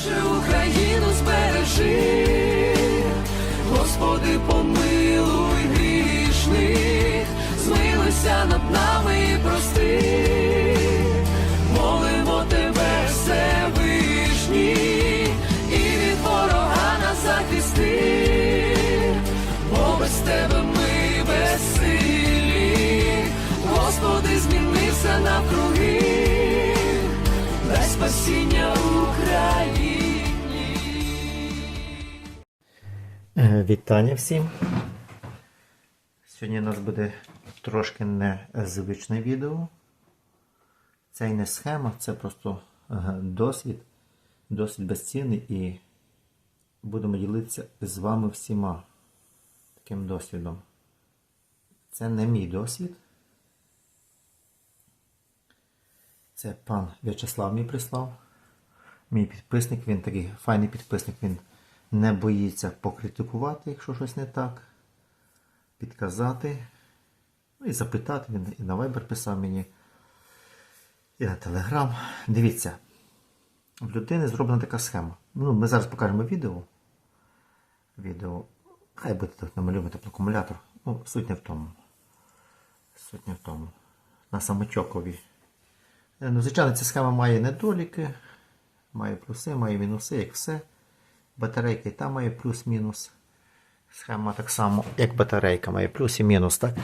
是无可。Вітання всім. Сьогодні у нас буде трошки незвичне відео. Це і не схема, це просто е, досвід, досвід безцінний і будемо ділитися з вами всіма таким досвідом. Це не мій досвід. Це пан В'ячеслав мій прислав. Мій підписник, він такий файний підписник, він не боїться покритикувати, якщо щось не так, підказати. Ну і запитати. Він і на Viber писав мені, і на Telegram. Дивіться, в людини зроблена така схема. Ну, ми зараз покажемо відео. Відео. Хай буде тут намалюємо теплоакумулятор. Ну, суть не в тому. Суть не в тому. На самочокові. Е, Ну, звичайно, ця схема має недоліки, має плюси, має мінуси, як все. Батарейка і там має плюс-мінус. Схема так само, як батарейка, має плюс і мінус, так?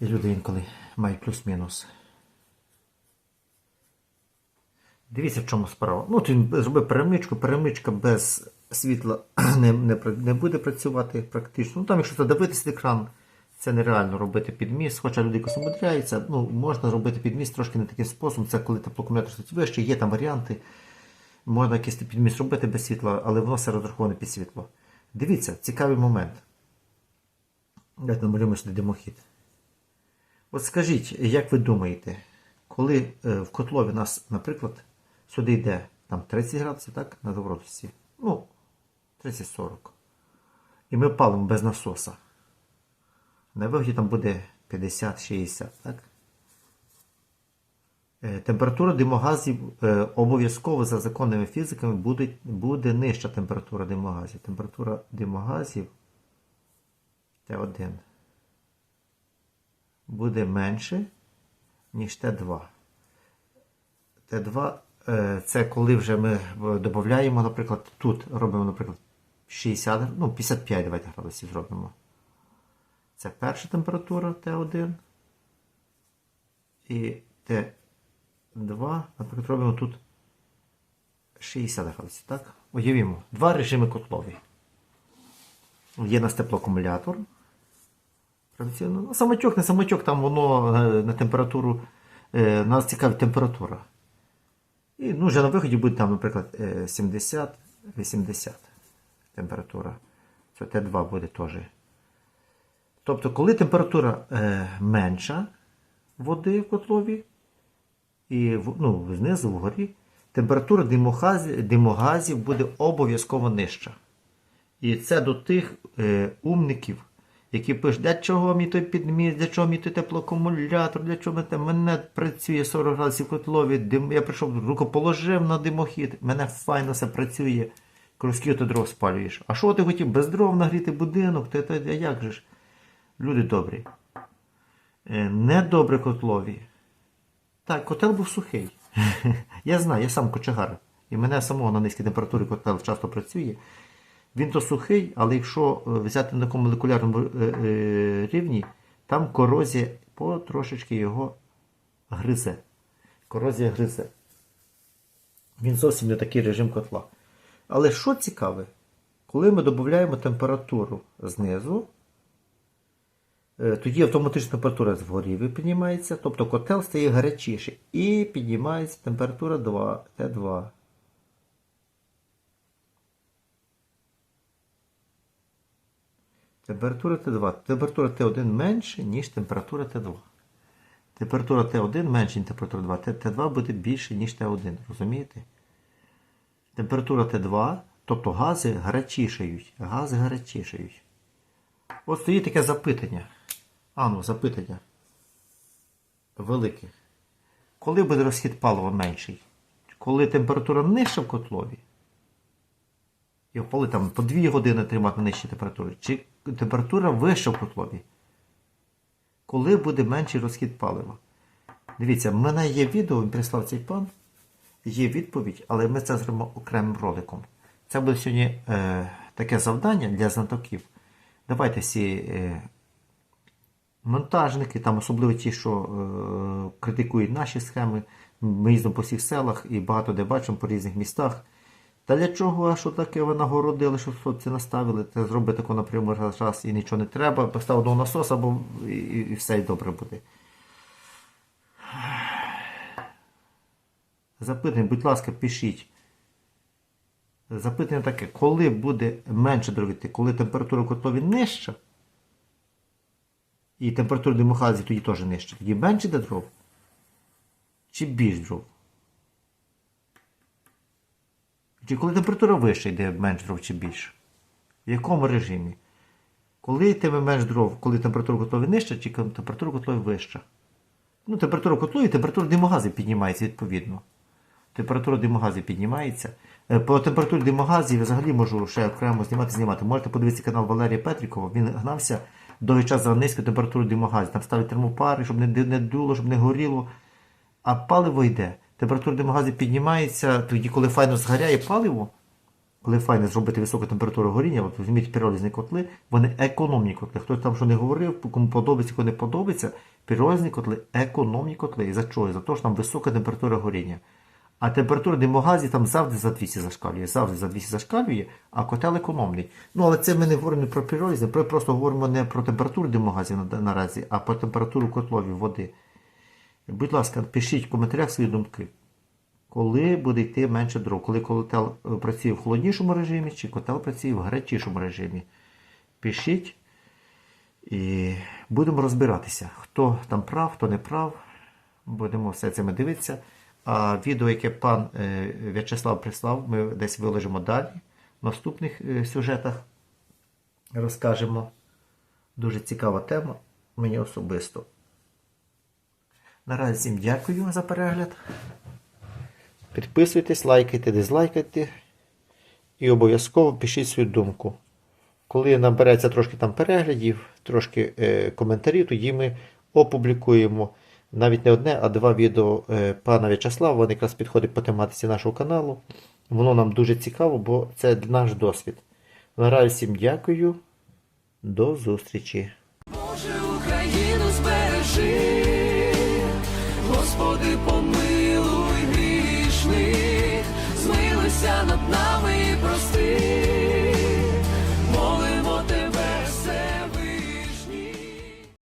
І люди інколи мають плюс-мінус. Дивіться, в чому справа. Ну, він зробив перемичку, перемичка без світла не, не, не буде працювати практично. Ну там, якщо задивитися екран, це нереально робити підміст, хоча люди якось умудряються, ну, можна робити підміст трошки не таким способом. Це коли теплокумулятор стоїть вище, є там варіанти. Можна якийсь підміст робити без світла, але воно все розраховане під світло. Дивіться, цікавий момент. Давайте намалюємо сюди димохід. От скажіть, як ви думаєте, коли е, в котлові у нас, наприклад, сюди йде там 30 градусів, так, на добротості, ну, 30-40. І ми палимо без насоса. На виході там буде 50-60, так? Е, Температура димогазів е, обов'язково за законними фізиками буде, буде нижча температура димогазів. Температура димогазів Т1 буде менше, ніж Т2. Т2 е, це коли вже ми додаємо, наприклад, тут робимо, наприклад, 60, ну, 55 давайте градусів зробимо. Це перша температура Т1. І Т2, наприклад, робимо тут 60 градусів. Так? Уявімо, два режими котлові. Є у нас теплоакумулятор. Ну, самочок, не самочок, там воно е, на температуру. е, Нас цікавить температура. І ну, вже на виході буде там, наприклад, е, 70-80 температура. Це Т2 буде теж. Тобто, коли температура е, менша води в котлові, і ну, знизу вгорі, температура димогазів, димогазів буде обов'язково нижча. І це до тих е, умників, які пишуть, для чого мій той підміст, для чого мій той теплоакумулятор, для чого мене, мене працює 40 градусів котлові, дим, я прийшов, рукоположив на димохід, мене файно все працює. Кажу, ти дров спалюєш. А що ти хотів? Без дров нагріти будинок? Ти, ти, як же ж? Люди добрі. Е, Недобре котлові. Так, котел був сухий. я знаю, я сам кочегар. І мене самого на низькій температурі котел часто працює. Він то сухий, але якщо е, взяти на такому молекулярному е, е, рівні, там корозія потрошечки його гризе. Корозія гризе. Він зовсім не такий режим котла. Але що цікаве, коли ми додаємо температуру знизу, тоді автоматична температура згорі піднімається, тобто котел стає гарячіший. І піднімається температура 2, Т2. Температура Т2. Температура Т1 менше, ніж температура Т2. Температура Т1 менше, ніж температура Т2. Т2 буде більше, ніж Т1. Розумієте? Температура Т2, тобто гази гарячішають. Гази гарячішають. От стоїть таке запитання. А ну, запитання. Велике. Коли буде розхід палива менший? Коли температура нижча в котлові? і опали там по 2 години тримати на нижчій температурі, чи температура вища в котлові? Коли буде менший розхід палива? Дивіться, в мене є відео, він прислав цей пан, є відповідь, але ми це зробимо окремим роликом. Це буде сьогодні е, таке завдання для знатоків. Давайте всі е, монтажники, там особливо ті, що е, критикують наші схеми. Ми їздимо по всіх селах і багато де бачимо по різних містах. Та для чого, а що таке ви нагородили, що хлопці наставили? Це зробити таку, наприклад, раз, і нічого не треба, постав одного насоса, бо і, і, і все і добре буде. Запитання, будь ласка, пишіть. Запитання таке, коли буде менше дровіти, коли температура в котлові нижча, і температура димохазі тоді теж нижча, тоді менше йде дров? Чи більш дров? Чи коли температура вища йде менш дров чи більше? В якому режимі? Коли йтиме менш дров, коли температура котлові нижча, чи температура котлові вища? Ну, температура котлові, температура димогазів піднімається відповідно. Температура димогазів піднімається. Е, По температурі димогазів взагалі можу ще окремо знімати, знімати. Можете подивитися канал Валерія Петрікова. Він гнався довгий час за низькою температурою димогазів. Там ставить термопари, щоб не, не дуло, щоб не горіло. А паливо йде. Температура димогазів піднімається, тоді, коли файно згоряє паливо, коли файно зробити високу температуру горіння, от візьміть піролізні котли, вони економні котли. Хтось там що не говорив, кому подобається, кому не подобається, піролізні котли економні котли. І за чого? За те, що там висока температура горіння. А температура димогазів там завжди за 200 зашкалює, завжди за 200 зашкалює, а котел економний. Ну, але це ми не говоримо не про піролізні, ми просто говоримо не про температуру димогазів наразі, а про температуру котлові води. Будь ласка, пишіть в коментарях свої думки. Коли буде йти менше дров, коли котел е, працює в холоднішому режимі, чи котел працює в гарячішому режимі. Пишіть і будемо розбиратися, хто там прав, хто не прав. Будемо все це дивитися. А відео, яке пан е, В'ячеслав прислав, ми десь виложимо далі. В наступних е, сюжетах розкажемо. Дуже цікава тема мені особисто. Наразі всім дякую за перегляд. Підписуйтесь, лайкайте, дизлайкайте. І обов'язково пишіть свою думку. Коли набереться трошки там переглядів, трошки е, коментарів, тоді ми опублікуємо навіть не одне, а два відео е, пана В'ячеслава. Вони якраз підходять по тематиці нашого каналу. Воно нам дуже цікаво, бо це наш досвід. Нараз всім дякую. До зустрічі!